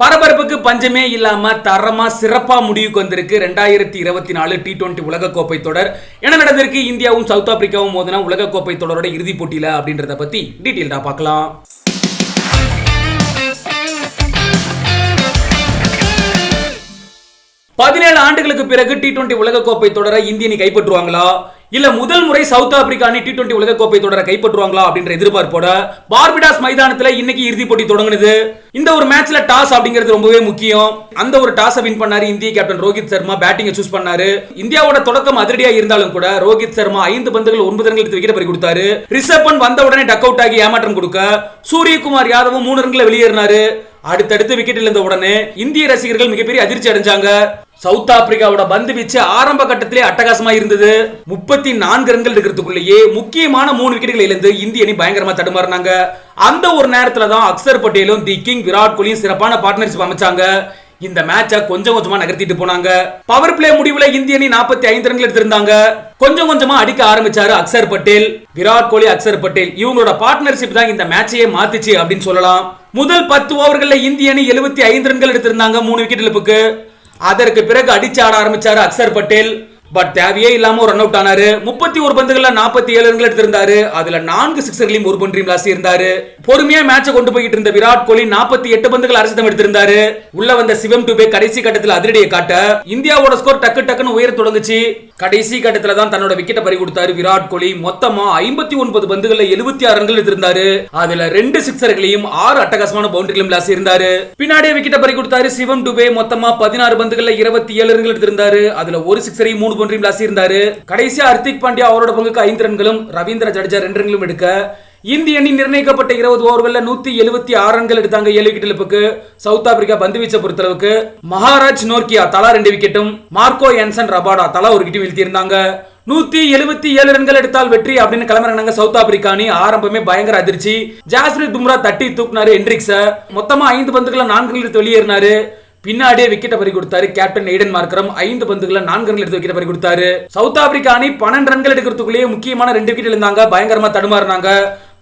பரபரப்புக்கு பஞ்சமே இல்லாம தரமா சிறப்பா முடிவுக்கு வந்திருக்கு ரெண்டாயிரத்தி இருபத்தி நாலு டி டுவெண்டி உலகக்கோப்பை தொடர். என்ன நடந்திருக்கு? இந்தியாவும் சவுத் ஆப்பிரிக்காவும் மோதினா உலகக்கோப்பை தொடரோட இறுதிப் போட்டியில அப்படின்றத பத்தி டீட்டெயில்டா பார்க்கலாம். பதினேழு ஆண்டுகளுக்கு பிறகு டி டுவெண்டி உலகக்கோப்பை தொடர இந்திய அணி கைப்பற்றுவாங்களா? இல்ல முதல் முறை சவுத் ஆப்பிரிக்கா அணி டி டுவெண்டி உலகக்கோப்பை தொடரை கைப்பற்றுவாங்களா அப்படின்ற எதிர்பார்ப்போட பார்பிடாஸ் மைதானத்துல இன்னைக்கு இறுதிப் போட்டி தொடங்குனது. இந்த ஒரு மேட்ச்ல டாஸ் அப்படிங்கிறது ரொம்பவே முக்கியம். அந்த ஒரு டாஸை வின் பண்ணாரு இந்திய கேப்டன் ரோஹித் சர்மா பேட்டிங்கை சூஸ் பண்ணாரு. இந்தியாவோட தொடக்கம் அதிரடியா இருந்தாலும் கூட ரோஹித் சர்மா ஐந்து பந்துகள் ஒன்பது ரன்கள் எடுத்து விக்கெட் பறி கொடுத்தாரு. ரிஷப் பண்ட் வந்த உடனே டக் அவுட் ஆகி ஏமாற்றம் கொடுக்க சூரியகுமார் யாதவும் மூணு ரன்களை வெளியேறினாரு. அடுத்தடுத்து விக்கெட் இழந்த உடனே இந்திய ரசிகர்கள் மிகப்பெரிய அதிர்ச்சி அடைஞ்சாங்க. சவுத் ஆப்பிரிக்காவோட பந்து வீச்சு ஆரம்ப கட்டத்திலே அட்டகாசமா இருந்தது. முப்பத்தி நான்கு ரன்கள் இருக்கிறதுக்குள்ளேயே முக்கியமான மூணு விக்கெட்டுகள் இழந்து இந்திய அணி பயங்கரமா தடுமாறினாங்க. அந்த ஒரு நேரத்துல தான் அக்சர் பட்டேலும் தி கிங் விராட் கோலியும் சிறப்பான பார்ட்னர்ஷிப் அமைச்சாங்க. இந்த மேட்சை கொஞ்சம் கொஞ்சமா நகர்த்திட்டு போனாங்க. பவர் பிளே முடிவுல இந்திய அணி நாற்பத்தி ஐந்து ரன்கள் எடுத்திருந்தாங்க. கொஞ்சம் கொஞ்சமா அடிக்க ஆரம்பிச்சாரு அக்சர் பட்டேல். விராட் கோலி அக்சர் பட்டேல். இவங்களோட பார்ட்னர்ஷிப் தான் இந்த மேட்சையே மாத்துச்சு அப்படின்னு சொல்லலாம். முதல் பத்து ஓவர்களில் இந்திய அணி எழுபத்தி ஐந்து ரன்கள் எடுத்திருந்தாங்க மூணு விக்கெட் இழப்புக்கு. அதற்கு பிறகு அடிச்சு ஆட ஆரம்பிச்சாரு அக்சர் பட்டேல். பட் தேவையே இல்லாம ஒரு ரன் அவுட் ஆனாரு. முப்பத்தி ஒரு பந்துகள்ல நாற்பத்தி ஏழு ரன்கள் எடுத்திருந்தாரு. அதுல நான்கு சிக்ஸர்களையும் ஒரு பன்றியும் லாசி இருந்தாரு. பொறுமையா மேட்சை கொண்டு போயிட்டு இருந்த விராட் கோலி நாற்பத்தி எட்டு பந்துகள் அரசிதம் எடுத்திருந்தாரு. உள்ள வந்த சிவம் டுபே கடைசி கட்டத்தில் அதிரடியை காட்ட இந்தியாவோட ஸ்கோர் டக்கு டக்குன்னு உயர தொடங்குச்சு. கடைசி கட்டத்துல தான் தன்னோட விக்கெட்டை பறி கொடுத்தாரு விராட் கோலி. மொத்தமா ஐம்பத்தி ஒன்பது பந்துகள்ல எழுபத்தி ஆறு ரன்கள் எடுத்திருந்தாரு. அதுல ரெண்டு சிக்ஸர்களையும் ஆறு அட்டகாசமான பவுண்டரிகளும் லாசி இருந்தாரு. பின்னாடியே விக்கெட்டை பறி கொடுத்தாரு சிவம் டுபே. மொத்தமா பதினாறு பந்துகள்ல இருபத்தி ஏழு ரன்கள் எடுத்திருந்தாரு. அதுல ஒரு சிக்ஸரையும் மூணு பவுண்டரியும் லாசி இருந்தாரு. கடைசியா ஹர்திக் பாண்டியா அவரோட பங்குக்கு ஐந்து ரன்களும் ரவீந்திர ஜடேஜா ரெண்டு ரன்களும் எடுக்க. இந்திய அணி நிர்ணயிக்கப்பட்ட இருபது ஓவர்கள்ல நூத்தி எழுபத்தி ஆறு ரன்கள் எடுத்தாங்க ஏழு விக்கெட் இழப்புக்கு. சவுத் ஆப்பிரிக்கா பந்து வீச்சை பொறுத்தளவுக்கு மகாராஜ் நோர்கியா தலா ரெண்டு விக்கெட்டும் மார்க்கோ என்சன் ரபாடா தலா ஒரு விக்கெட்டும் வீழ்த்தியிருந்தாங்க. நூத்தி எழுபத்தி ஏழு ரன்கள் எடுத்தால் வெற்றி அப்படின்னு கிளம்புறாங்க சவுத் ஆப்பிரிக்கா அணி. ஆரம்பமே பயங்கர அதிர்ச்சி. ஜாஸ்பிரித் பும்ரா தட்டி தூக்குனாரு என்ட்ரிக்ஸ மொத்தமா ஐந்து பந்துகளை நான்கு எடுத்து வெளியேறினாரு. பின்னாடியே விக்கெட்டை பறி கொடுத்தாரு கேப்டன் எய்டன் மார்க்கரம் ஐந்து பந்துகளை நான்கு ரன்கள் எடுத்து விக்கெட் பறி கொடுத்தாரு சவுத் ஆப்பிரிக்கா அணி பன்னெண்டு ரன்கள் எடுக்கிறதுக்குள்ளேயே முக்கியமான ரெண்டு விக்கெட் இருந்தாங்க பயங்கரமா தடுமாறினாங்க.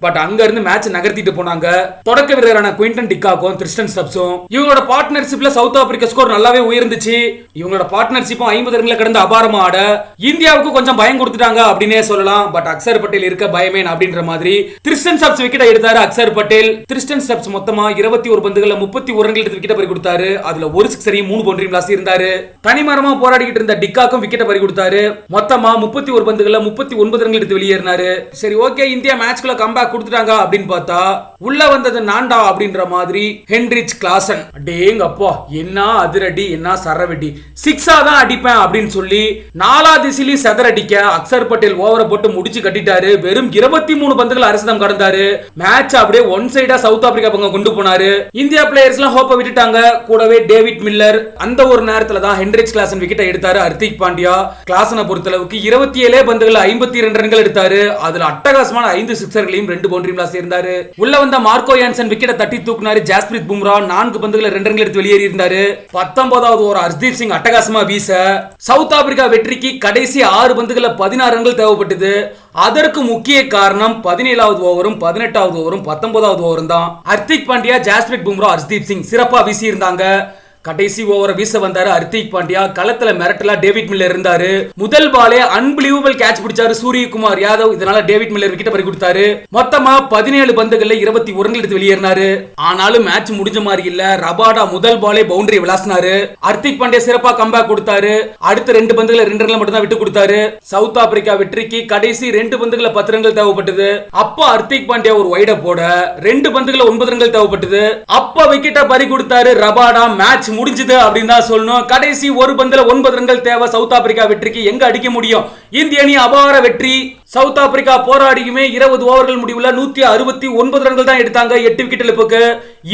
பட் அங்க இருந்து மேட்ச் நகர்த்திட்டு போனாங்க. தொடக்க வீரரான குவிண்டன் டிக்காக்கும் கிறிஸ்டன் ஸ்டப்ஸும். இவங்களோட பார்ட்னர்ஷிப்ல சவுத் ஆப்பிரிக்கா ஸ்கோர் நல்லாவே உயர்ந்துச்சு. இவங்களோட பார்ட்னர்ஷிப்பும் ஐம்பது ரன்களை கடந்து அபாரமா ஆட இந்தியாவுக்கு கொஞ்சம் பயம் கொடுத்துட்டாங்க அப்படின்னே சொல்லலாம். பட் அக்சர் பட்டேல் இருக்க பயமேன் அப்படின்ற மாதிரி கிறிஸ்டன் ஸ்டப்ஸ் விக்கெட் எடுத்தாரு அக்சர் பட்டேல். கிறிஸ்டன் ஸ்டப்ஸ் மொத்தமா இருபத்தி ஒரு பந்துகள்ல முப்பத்தி ஒரு ரன்கள் எடுத்து விக்கெட் பறி கொடுத்தாரு. அதுல ஒரு சிக்ஸரையும் மூணு பவுண்டரியும் லாஸ் இருந்தாரு. தனிமரமா போராடிக்கிட்டு இருந்த டிக்காக்கும் விக்கெட்டை பறி கொடுத்தாரு. மொத்தமா முப்பத்தி ஒரு பந்துகள்ல முப்பத்தி ஒன்பது ரன்கள் எடுத்து வெளியேறினாரு. சரி ஓகே இந்தியா மேட்ச்குள்ள கம்பேக் கொடுத்துட்டாங்க அப்படின்னு பார்த்தா உள்ள வந்தது நான்டா அப்படின்ற மாதிரி ஹென்ரிச் கிளாசன் அடேங்க அப்பா என்ன அதிரடி என்ன சரவெடி சிக்ஸா தான் அடிப்பேன் அப்படின்னு சொல்லி நாலா திசையிலையும் செதற அடிக்க அக்சர் பட்டேல் ஓவரை போட்டு முடிச்சு கட்டிட்டாரு. வெறும் இருபத்தி மூணு பந்துகள் அரசிதம் கடந்தாரு. மேட்ச் அப்படியே ஒன் சைடா சவுத் ஆப்பிரிக்கா பக்கம் கொண்டு போனாரு. இந்தியா பிளேயர்ஸ் எல்லாம் ஹோப்பை விட்டுட்டாங்க. கூடவே டேவிட் மில்லர் அந்த ஒரு நேரத்துல தான் ஹென்ரிச் கிளாசன் விக்கெட்டை எடுத்தாரு ஹர்திக் பாண்டியா. கிளாசனை பொறுத்தளவுக்கு இருபத்தி ஏழே பந்துகள் ஐம்பத்தி இரண்டு ரன்கள் எடுத்தாரு. அதுல அட்டகாசமான ஐந்து சிக்ஸர்களையும் ரெண்டு பவுண்டரியும் லாஸ் இருந்தாரு உள்ள வந்த மார்க்கோ யான்சன் விக்கெட்டை தட்டி தூக்குனாரு ஜாஸ்பிரித் பும்ரா. நான்கு பந்துகளை ரெண்டு ரன்கள் எடுத்து வெளியேறி இருந்தாரு. பத்தொன்பதாவது ஒரு ஹர்தீப் சிங் அட்டகாசமா வீச. சவுத் ஆப்பிரிக்கா வெற்றிக்கு கடைசி ஆறு பந்துகளை பதினாறு ரன்கள் தேவைப்பட்டது. அதற்கு முக்கிய காரணம் பதினேழாவது ஓவரும் பதினெட்டாவது ஓவரும் பத்தொன்பதாவது ஓவரும் தான். ஹர்திக் பாண்டியா ஜாஸ்பிரித் பும்ரா ஹர்தீப் சிங் சிறப்பா வீசி இருந்தாங்க கடைசி ஓவரை வீச வந்தாரு ஹர்திக் பாண்டியா. களத்துல மிரட்டலா டேவிட் மில்லர் இருந்தாரு. முதல் பாலே அன்பிலீவபிள் கேட்ச் பிடிச்சாரு சூரியகுமார் யாதவ். இதனால டேவிட் மில்லர் விக்கெட் பறி கொடுத்தாரு. மொத்தமா பதினேழு பந்துகள்ல இருபத்தி ஒரு ரன்கள் எடுத்து வெளியேறினாரு. ஆனாலும் மேட்ச் முடிஞ்ச மாதிரி இல்ல. ரபாடா முதல் பாலே பவுண்டரி விளாசினாரு. ஹர்திக் பாண்டியா சிறப்பா கம்பேக் கொடுத்தாரு. அடுத்த ரெண்டு பந்துகளை ரெண்டு ரன்ல மட்டும் தான் விட்டு கொடுத்தாரு. சவுத் ஆப்பிரிக்கா வெற்றிக்கு கடைசி ரெண்டு பந்துகளை பத்து ரன்கள் தேவைப்பட்டது. அப்ப ஹர்திக் பாண்டியா ஒரு வைட போட ரெண்டு பந்துகளை ஒன்பது ரன்கள் தேவைப்பட்டது. அப்ப விக்கெட்டை பறி கொடுத்தாரு ரபாடா. மேட்ச் முடிஞ்சது அப்படின்னு தான் சொல்லணும். கடைசி ஒரு பந்தில் ஒன்பது ரன்கள் தேவை. சவுத் ஆப்பிரிக்கா வெற்றிக்கு எங்க அடிக்க முடியும்? இந்திய அணி அபார வெற்றி. சவுத் ஆப்பிரிக்கா போராடியுமே இருபது ஓவர்கள் முடிவுல நூத்தி அறுபத்தி ஒன்பது ரன்கள் தான் எடுத்தாங்க எட்டு விக்கெட் இழப்புக்கு.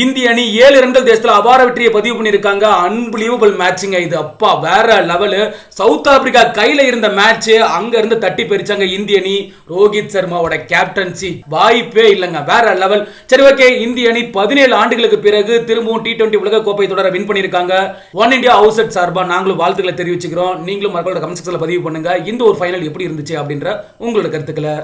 இந்திய அணி ஏழு ரன்கள் தேசத்துல அபார வெற்றியை பதிவு பண்ணியிருக்காங்க. அன்பிலியபிள் மேட்சிங்க இது. அப்பா வேற லெவலு சவுத் ஆப்பிரிக்கா கையில இருந்த மேட்ச் அங்க இருந்து தட்டி பறிச்சாங்க இந்திய அணி. ரோஹித் சர்மாவோட கேப்டன்சி வாய்ப்பே இல்லைங்க. வேற லெவல் சரி ஓகே இந்திய அணி பதினேழு ஆண்டுகளுக்கு பிறகு திரும்பவும் டி டுவெண்டி உலக கோப்பை தொடர வின் பண்ணிருக்காங்க ஒன் இண்டியா ஹவுஸ் அட் சார்பா நாங்களும் வாழ்த்துக்களை தெரிவிச்சுக்கிறோம். நீங்களும் மக்களோட கமெண்ட் செக்ஷன்ல பதிவு பண்ணுங்க. இந்த ஒரு ஃபைனல் எப்படி இருந்துச்சு அப்படின்ற உங்களோட கருத்துக்களை